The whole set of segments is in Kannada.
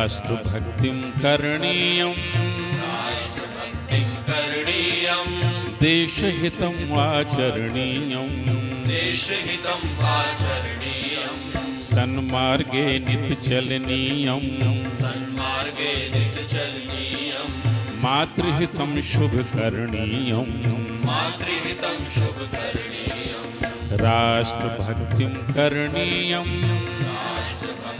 नास्तु भक्तिं करणीयं भक्तिं करणीयं देशहितम् आचरणीयं देशहितम् आचरणीयं सन्मार्गे नितचलनीयं सन्मार्गे नितचलनीयं मातृहितं शुभकरणीयं मातृहितं शुभकरणीयं राष्ट्रभक्तिं करणीयं राष्ट्रभक्तिं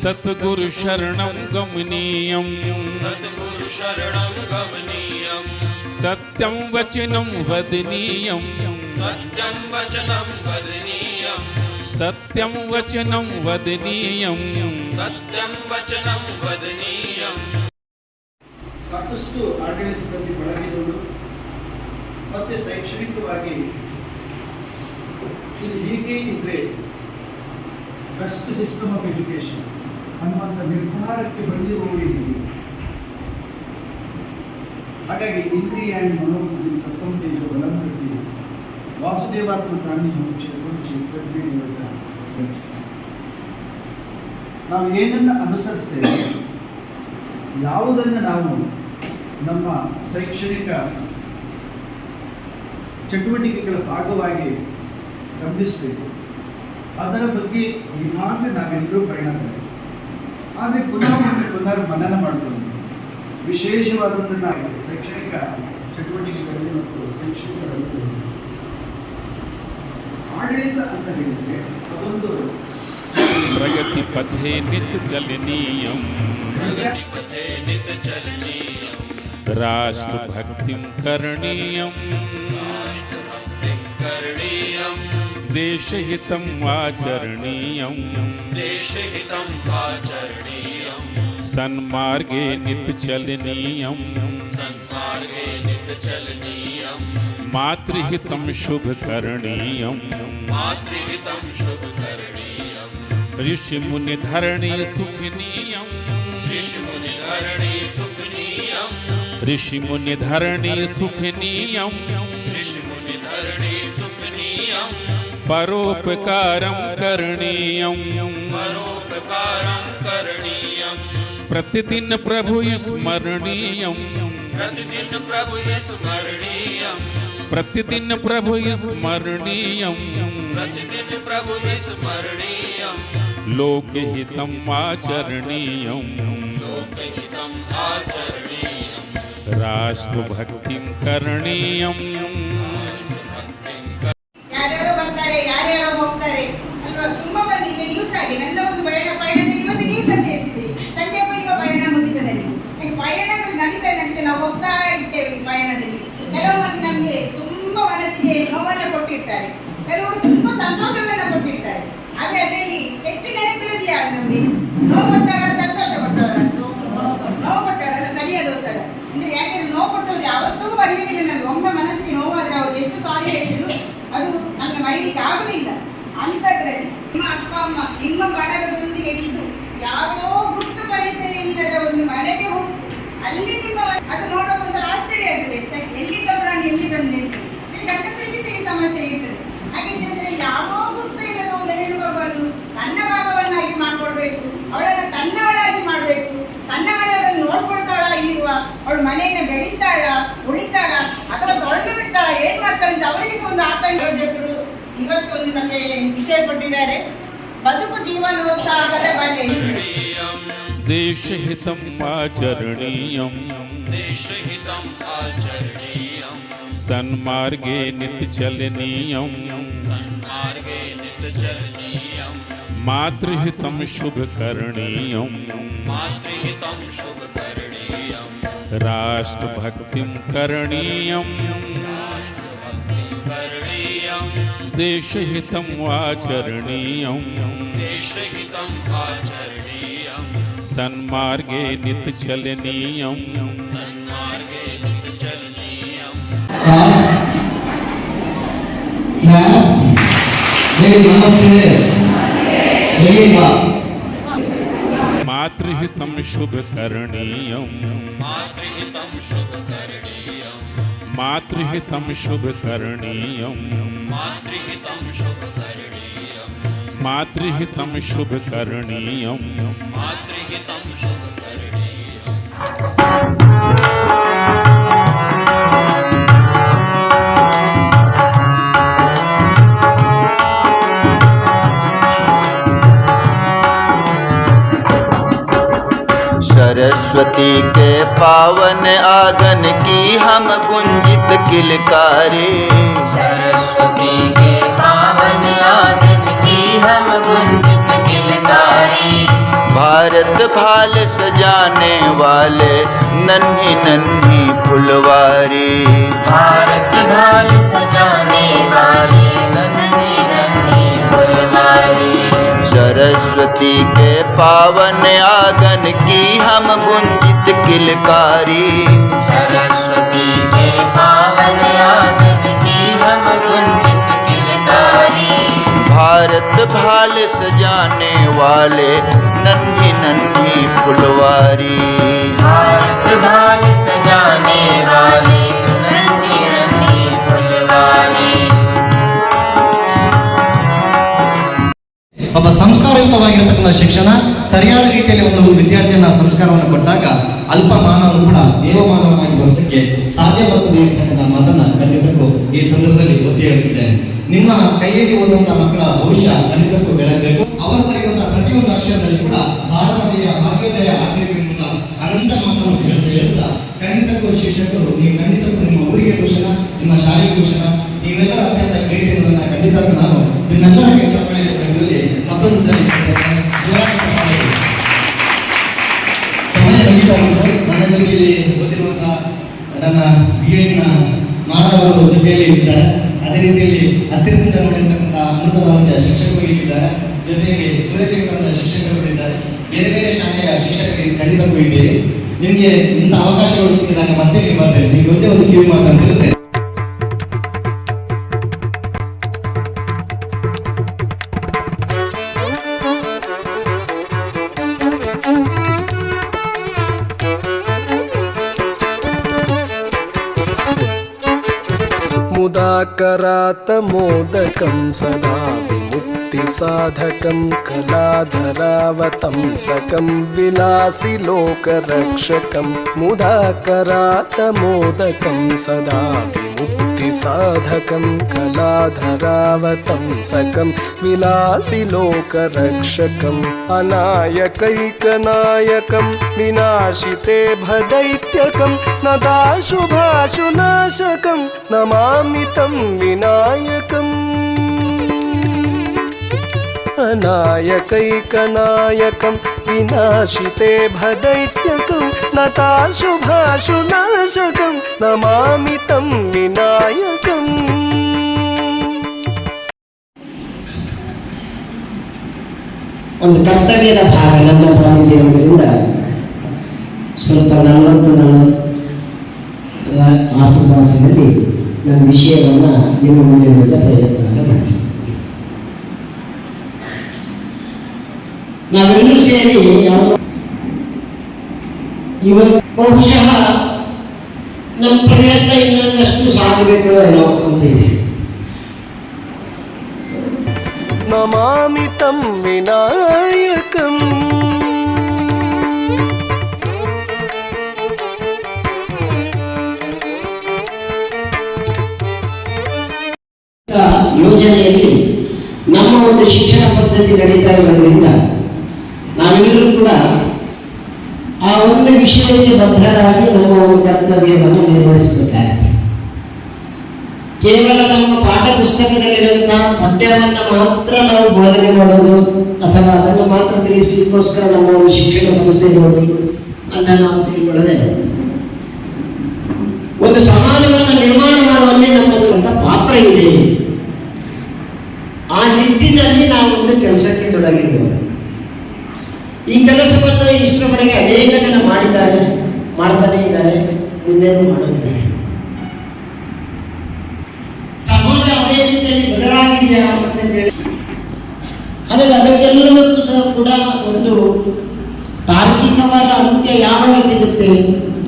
सद्गुरुशरणं गमनीयं सद्गुरुशरणं गमनीयं सत्यं वचनं वदनीयं सत्यं वचनं वदनीयं सत्यं वचनं वदनीयं सत्यं वचनं वदनीयं ಸಾಕಷ್ಟು ಆಡಳಿತದಲ್ಲಿ ಬಳಗಿದವರು ಮತ್ತು ಶೈಕ್ಷಣಿಕವಾಗಿ ಇದು ಹೀಗೆ ಇದ್ದರೆ ಬೆಸ್ಟ್ ಸಿಸ್ಟಮ್ ಆಫ್ ಎಜುಕೇಷನ್ ಅನ್ನುವಂಥ ನಿರ್ಧಾರಕ್ಕೆ ಬಂದು ಹೋಗಿದ್ದೀವಿ ಹಾಗಾಗಿ ಇಂದ್ರಿಯ ಮನೋಭೂತಿ ಸತ್ತಂತೆಯು ಬಲಂಕೃತಿ ವಾಸುದೇವಾತ್ಮ ಕಾಣಿ ಕ್ಷೇತ್ರಜ್ಞೆ ನಾವು ಏನನ್ನು ಅನುಸರಿಸ್ತೇವೆ ಯಾವುದನ್ನು ನಾವು ನಮ್ಮ ಶೈಕ್ಷಣಿಕ ಚಟುವಟಿಕೆಗಳ ಭಾಗವಾಗಿ ಗಮನಿಸಬೇಕು ಅದರ ಬಗ್ಗೆ ಈಗಾಗಲೇ ನಾವೆಲ್ಲರೂ ಪರಿಣಾಮ ಆದರೆ ಪುನಃ ಮತ್ತೆ ಪುನರ್ಮನನ ಮಾಡಿಕೊಂಡು ವಿಶೇಷವಾದದ್ದನ್ನು ಶೈಕ್ಷಣಿಕ ಚಟುವಟಿಕೆಗಳಲ್ಲಿ ಮತ್ತು ಶೈಕ್ಷಣಿಕರಲ್ಲಿ ಆಡಳಿತ ಅಂತ ಹೇಳಿದರೆ ಅದೊಂದು ಪ್ರಗತಿ ಪಥೆ ನಿತ್ಯ ಚಲನೀಯಂ ಪ್ರಗತಿ ಪಥೆ ನಿತ್ಯ ಚಲನೀಯಂ ರಾಷ್ಟ್ರ ಭಕ್ತಿಂ ಕರಣೀಯಂ ರಾಷ್ಟ್ರ ಭಕ್ತಿಂ ಕರಣೀಯಂ ದೇಶಹಿತಂ ಆಚರಣೀಯಂ ದೇಶಹಿತಂ सन्मार्गे नित आचरणीयम् सन्मार्गे नित नित्यचलनीयम् सन्मार्गे नित्यचलनीयम् मातृहितं शुभकरणीयम् मातृहितं शुभकरणीयम् ऋषिमुनिधरणे सुखनीयम् धरणी सुखनीयम् ऋषिमुनिधरणे सुखनीयम् धरणी सुखनीयम् परोपकारं करणीयम् सर्वकारं करणीयं प्रतिदिन प्रभु स्मरणीय प्रतिदिन प्रभु स्मरणीयं प्रतिदिन प्रभु स्मरणीयं प्रतिदिन प्रभु लोकहितम् लोकहितम् राष्ट्रभक्तिं करणीयम् देश ಕೊಟ್ಟಿದ್ದಾರೆ ಬದುಕು सन्मार्गे नित्यचलनीयं सन्मार्गे नित्यचलनीयं मातृहितं शुभकरणीयं मातृहितं करणीयम् देश आचरणीयम् आचरणीय सन्मार्गे नित चलनीय नितचलनीयम् शुभ करणीय शुभ मातृहितं शुभकरणीयं मातृहितं शुभकरणीयं मातृहितं शुभकरणीयं सरस्वती के पावन आगन की हम गुंजित किलकारे सरस्वती के पावन आगन की हम गुंजित किलकारे भारत भाल सजाने वाले नन्ही नन्ही फुलवारी भारत भाल सजाने वाले नन्ही नन्ही फुलवारी सरस्वती के पावन आगन की हम गुंजित किलकारी सरस्वती के पावन आगन की हम गुंजित किलकारी भारत भाल सजाने वाले नन्ही नन्ही फुलवारी भारत भाल ಶಿಕ್ಷಣ ಸರಿಯಾದ ರೀತಿಯಲ್ಲಿ ಒಂದು ವಿದ್ಯಾರ್ಥಿಯನ್ನ ಸಂಸ್ಕಾರವನ್ನು ಕೊಟ್ಟಾಗ ಅಲ್ಪ ಮಾನವನು ಕೂಡ ದೇವಮಾನವನಾಗಿ ಬರೋದಕ್ಕೆ ಸಾಧ್ಯವಾಗುತ್ತದೆ ಅಂತಕ್ಕಂಥ ಮಾತನ್ನ ಖಂಡಿತಕ್ಕೂ ಈ ಸಂದರ್ಭದಲ್ಲಿ ಒತ್ತಿ ಹೇಳ್ತಿದ್ದೇನೆ ನಿಮ್ಮ ಕೈಯಲ್ಲಿ ಓದುವಂತಹ ಮಕ್ಕಳ ಭವಿಷ್ಯ ಖಂಡಿತ ನಮ್ಮ ಬಿ ಎಡ್ನ ಮಾಡವರು ಇದ್ದಾರೆ ಅದೇ ರೀತಿಯಲ್ಲಿ ಹತ್ತಿರದಿಂದ ನೋಡಿರ್ತಕ್ಕಂಥ ಅಮೃತವಾದ ಶಿಕ್ಷಕರು ಇಲ್ಲಿದ್ದಾರೆ ಜೊತೆಗೆ ಸೂರ್ಯಚಂದ್ರದ ಶಿಕ್ಷಕರು ಇದ್ದಾರೆ ಬೇರೆ ಬೇರೆ ಶಾಲೆಯ ಶಿಕ್ಷಕರಿಗೆ ಖಂಡಿತಕ್ಕೂ ಇದ್ದೀರಿ ನಿಮಗೆ ಇಂಥ ಅವಕಾಶಗಳು ಸಿಕ್ಕಿದಾಗ ಮತ್ತೆ ನೀವು ಬರ್ತೇನೆ ನಿಮಗೆ ಒಂದೇ ಒಂದು ಕಿವಿ ಮಾತಂತ కరాతమోదకం సదా विमुक्तिसाधकं कलाधरावतंसकं विलासिलोकरक्षकं मुदा करातमोदकं सदा विमुक्ति साधकं कलाधरावतं सकं विलासिलोकरक्षकम् अनायकैकनायकं विनाशिते भदैत्यकं न दाशुभाशुनाशकं नमामि तं विनायकम् अनायकैकनायकं विनाशिते भदैत्यकम् लताशुभाशुनाशकं नमामि तं विनायकम् ಒಂದು ಕರ್ತವ್ಯದ ಭಾಗ ನನ್ನ ಬಂದಿರುವುದರಿಂದ ಸ್ವಲ್ಪ ನಲವತ್ತು ನನ್ನ ಆಸುಪಾಸಿನಲ್ಲಿ ನನ್ನ ವಿಷಯವನ್ನು ನಿಮ್ಮ ಮುಂದೆ ಪ್ರಯತ್ನ ನಾವೆಲ್ಲರೂ ಸೇರಿ ಯಾವ ಇವತ್ತು ಬಹುಶಃ ನಮ್ಮ ಪ್ರಯತ್ನ ಇನ್ನೊಂದಷ್ಟು ಸಾಗಬೇಕು ಏನೋ ಅಂತ ಇದೆ ವಿನಾಯಕಂ ಯೋಜನೆಯಲ್ಲಿ ನಮ್ಮ ಒಂದು ಶಿಕ್ಷಣ ಪದ್ಧತಿ ನಡೀತಾ ಇರೋದ್ರಿಂದ ನಾವೆಲ್ಲರೂ ಕೂಡ ಆ ಒಂದು ವಿಷಯಕ್ಕೆ ಬದ್ಧರಾಗಿ ನಮ್ಮ ಒಂದು ಕರ್ತವ್ಯವನ್ನು ನಿರ್ವಹಿಸಬೇಕಾಗುತ್ತೆ ಕೇವಲ ನಮ್ಮ ಪಾಠ ಪುಸ್ತಕದಲ್ಲಿರುವಂತಹ ಪಠ್ಯವನ್ನು ಮಾತ್ರ ನಾವು ಬೋಧನೆ ಮಾಡೋದು ಅಥವಾ ಅದನ್ನು ಮಾತ್ರ ತಿಳಿಸಲಿಕ್ಕೋಸ್ಕರ ನಮ್ಮ ಒಂದು ಶಿಕ್ಷಣ ಸಂಸ್ಥೆ ಇರೋದು ಅಂತ ನಾವು ತಿಳ್ಕೊಳ್ಳದೆ ಒಂದು ಸಮಾಜವನ್ನು ನಿರ್ಮಾಣ ಮಾಡುವಲ್ಲಿ ನಮ್ಮದು ಪಾತ್ರ ಇದೆ ಆ ನಿಟ್ಟಿನಲ್ಲಿ ನಾವು ಒಂದು ಕೆಲಸಕ್ಕೆ ತೊಡಗಿರ್ಬೋದು ಮಾಡ್ತಾನೆ ಇದ್ದಾರೆ ಮುಂದೆನೂ ಮಾಡೋದಿದೆ ಸಮಾಜ ಅದೇ ರೀತಿಯಲ್ಲಿ ಬದಲಾಗಿದೆಯಾ ಅಂತ ಹೇಳಿ ಅದಕ್ಕೆ ಅದಕ್ಕೆಲ್ಲರಿಗೂ ಸಹ ಕೂಡ ಒಂದು ತಾರ್ಕಿಕವಾದ ಅಂತ್ಯ ಯಾವಾಗ ಸಿಗುತ್ತೆ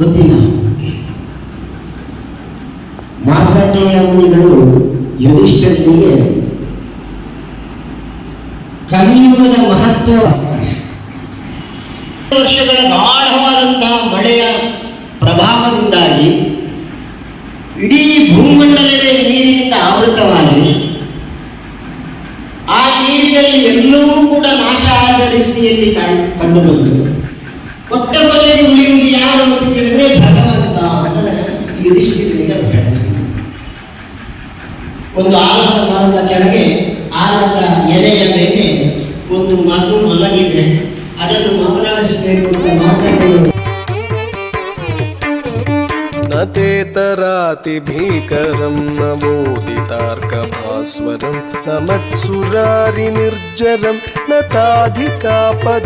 ಗೊತ್ತಿಲ್ಲ ಮಾರ್ಕಂಡೇಯ ಮುನಿಗಳು ಯುಧಿಷ್ಠರಿಗೆ ಕಲಿಯುಗದ ಮಹತ್ವ ವರ್ಷಗಳ ಗಾಢವಾದ ಪ್ರಭಾವದಿಂದಾಗಿ ಇಡೀ ಭೂಮಂಡಲವೇ ನೀರಿನಿಂದ ಆವೃತವಾಗಿ ಆ ನೀರಿನಲ್ಲಿ ಎಲ್ಲವೂ ಕೂಡ ನಾಶ ಆದ ರೀತಿಯಲ್ಲಿ ಕಂಡು ಬಂತು ಕೊಟ್ಟ ಕೊನೆಗೆ ಉಳಿಯುವುದು ಯಾರು ಅಂತ ಕೇಳಿದ್ರೆ ಭಗವಂತ ಅಂತ ಯುಧಿಷ್ಠಿರನಿಗೆ ಒಂದು ಆಲದ ಮರದ ಕೆಳಗೆ ಆಲದ ಎಲೆಯ ಮೇಲೆ ಒಂದು ಮಗು ಮಲಗಿದೆ ಅದನ್ನು ಮಗನಾಡಿಸಬೇಕು విస్తరాతిభీకరం నమోదితార్కభాస్వరం నమత్సురారి నిర్జరం నతాధికాప